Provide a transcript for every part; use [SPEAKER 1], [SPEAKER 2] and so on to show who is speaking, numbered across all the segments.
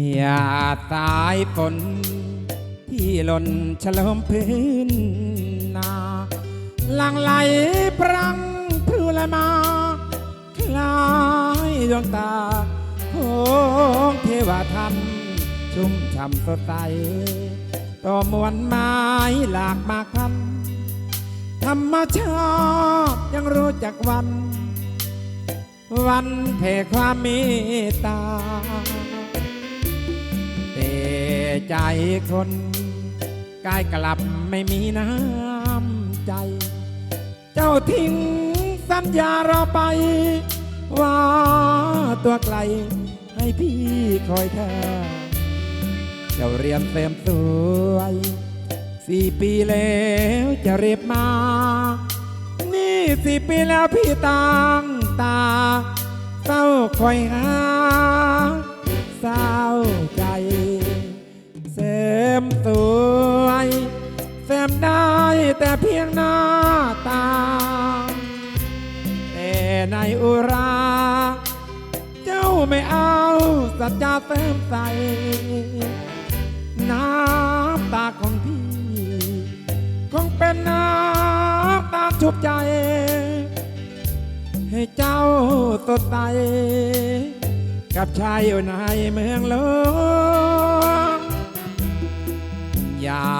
[SPEAKER 1] อย่าสายฝนที่หล่นฉลมพื้นนาหลังไหลพรังพรุละมา คลายดวงตาของเทวธรรม ชุ่มช่ำสดใสต่อมวลไม้หลากมากคำธรรมชาติยังรู้จักวัน วันแผ่ความเมตตา ใจคนกายกลับไม่มีน้ำใจ เจ้าทิ้งสัญญาเราไป ว่าตัวไกลให้พี่คอยเธอ เจ้าเรียนเต็มสวยสี่ปีแล้วจะเรียบมา นี่สี่ปีแล้วพี่ต่างตาเศร้าคอยหาเศร้า ได้แต่เพียงหน้าตา แต่ในอุรา เจ้าไม่เอาสัจจะเติมใส น้ำตาของพี่ คงเป็นน้ำตาชุบใจ ให้เจ้าสดใสกับชายอยู่ในเมืองหลว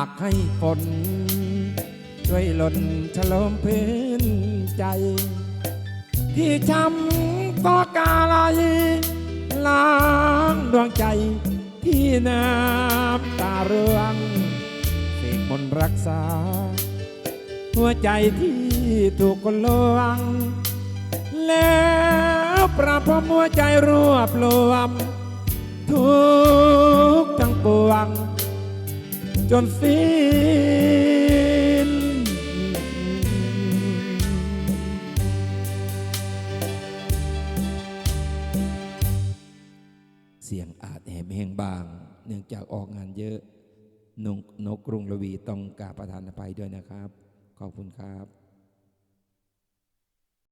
[SPEAKER 1] ากให้ฝน ช่วยหล่นฉลมพื้นใจ ที่ช้ำก็กาลายล้างดวงใจที่น้ำตาเรืองเสกมนรักษา หัวใจที่ถูกคนลวง แล้วประพรมหัวใจรวบรวม จนสิ้นเสียงอาจแหบแห้งบาง เนื่องจากออกงานเยอะนกนกกรุงระวีต้องกราบประธานอภัยด้วยนะครับ ขอบคุณครับ